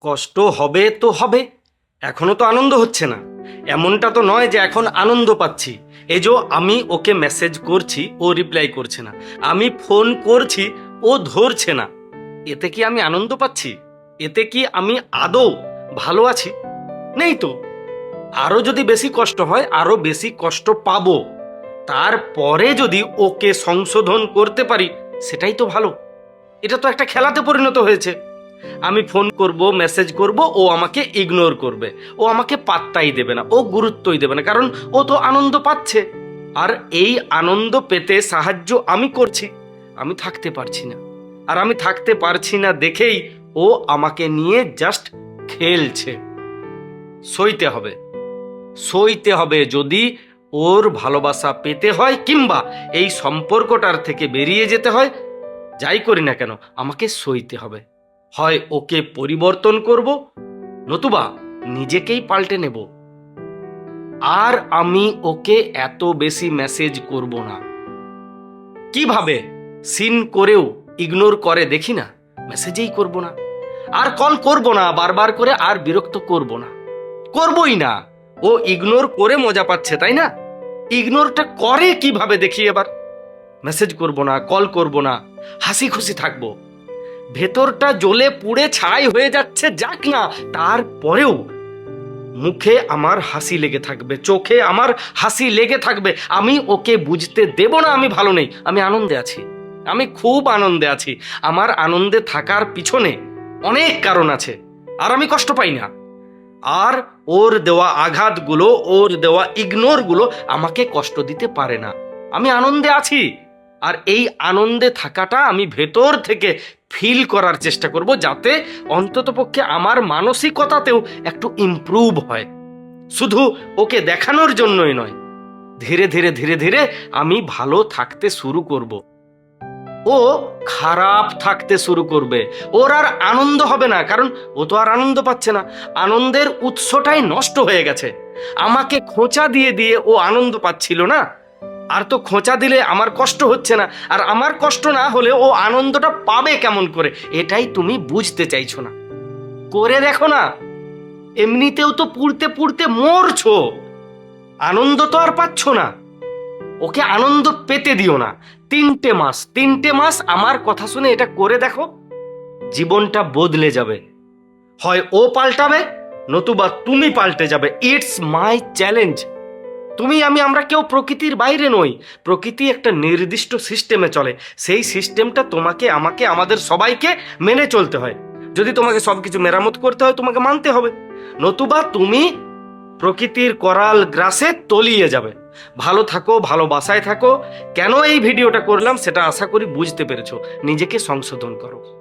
কষ্ট হবে তো হবে, এখনও তো আনন্দ হচ্ছে না। এমনটা তো নয় যে এখন আনন্দ পাচ্ছি। এই যে আমি ওকে মেসেজ করছি, ও রিপ্লাই করছে না। আমি ফোন করছি, ও ধরছে না। এতে কি আমি আনন্দ পাচ্ছি? এতে কি আমি আদৌ ভালো আছি? নেই তো। আরও যদি বেশি কষ্ট হয় আরও বেশি কষ্ট পাবো। তারপরে যদি ওকে সংশোধন করতে পারি, সেটাই তো ভালো। এটা তো একটা খেলাতে পরিণত হয়েছে। আমি ফোন করব, মেসেজ করব, ও আমাকে ইগনোর করবে। ও আমাকে পাত্তাই দেবে না, ও গুরুত্বই দেবে না, কারণ ও তো আনন্দ পাচ্ছে। আর এই আনন্দ পেতে সাহায্য আমি করছি, আমি থাকতে পারছি না। আর আমি থাকতে পারছি না দেখেই ও আমাকে নিয়ে জাস্ট খেলছে। সইতে হবে। সইতে হবে যদি ওর ভালোবাসা পেতে হয় কিংবা এই সম্পর্কটার থেকে বেরিয়ে যেতে হয়, যাই করি না কেন, আমাকে সইতে হবে। হয় ওকে পরিবর্তন করব, নতুবা নিজেকেই পাল্টে নেব। আর আমি ওকে এত বেশি মেসেজ করব না। কীভাবে? সিন করেও ইগনোর করে দেখি না মেসেজেই করব না। আর কল করব না, বারবার করে আর বিরক্ত করব না। করবই না। ও ইগনোর করে মজা পাচ্ছে, তাই না? ইগনোরটা করে কীভাবে দেখি এবার? মেসেজ করব না কল করব না, হাসি খুশি থাকব। ভেতরটা জ্বলে পুড়ে ছাই হয়ে যাচ্ছে, যাক না, তারপরেও মুখে আমার হাসি লেগে থাকবে, চোখে আমার হাসি লেগে থাকবে, আমি ওকে বুঝতে দেব না আমি ভালো নেই, আমি আনন্দে আছি, আমি খুব আনন্দে আছি, আমার আনন্দে থাকার পিছনে অনেক কারণ আছে, আর আমি কষ্ট পাই না, আর ওর দেওয়া আঘাতগুলো, ওর দেওয়া ইগনোরগুলো আমাকে কষ্ট দিতে পারে না, আমি আনন্দে আছি, আর এই আনন্দে থাকাটা আমি ভেতর থেকে ফিল করার চেষ্টা করব যাতে অন্ততপক্ষে আমার মানসিকতাতেও একটু ইমপ্রুভ হয়। শুধু ওকে দেখানোর জন্যই নয়, ধীরে ধীরে ধীরে ধীরে আমি ভালো থাকতে শুরু করব। ও খারাপ থাকতে শুরু করবে। ওর আর আনন্দ হবে না, কারণ ও তো আর আনন্দ পাচ্ছে না। আনন্দের উৎসটাই নষ্ট হয়ে গেছে। আমাকে খোঁচা দিয়ে দিয়ে ও আনন্দ পাচ্ছিল না। আর তো খোঁচা দিলে আমার কষ্ট হচ্ছে না। আর আমার কষ্ট না হলে ও আনন্দটা পাবে কেমন করে? এটাই তুমি বুঝতে চাইছো না। করে দেখো না, এমনিতেও তো পুড়তে পুড়তে মরছো। আনন্দ তো আর পাচ্ছ না। ওকে আনন্দ পেতে দিও না। তিনটে মাস তিনটে মাস আমার কথা শুনে এটা করে দেখো, জীবনটা বদলে যাবে। হয় ও পাল্টাবে, নতুবা তুমি পাল্টে যাবে। ইটস মাই চ্যালেঞ্জ তুমি, আমি, আমরা কেউ প্রকৃতির বাইরে নই। প্রকৃতি একটা নির্দিষ্ট সিস্টেমে চলে। সেই সিস্টেমটা তোমাকে, আমাকে, আমাদের সবাইকে মেনে চলতে হয়। যদি তোমাকে সব কিছু মেরামত করতে হয়, তোমাকে মানতে হবে। নতুবা তুমি প্রকৃতির করাল গ্রাসে তলিয়ে যাবে। ভালো থাকো ভালোবাসায় থাকো। কেন এই ভিডিওটা করলাম, সেটা আশা করি বুঝতে পেরেছ। নিজেকে সংশোধন করো।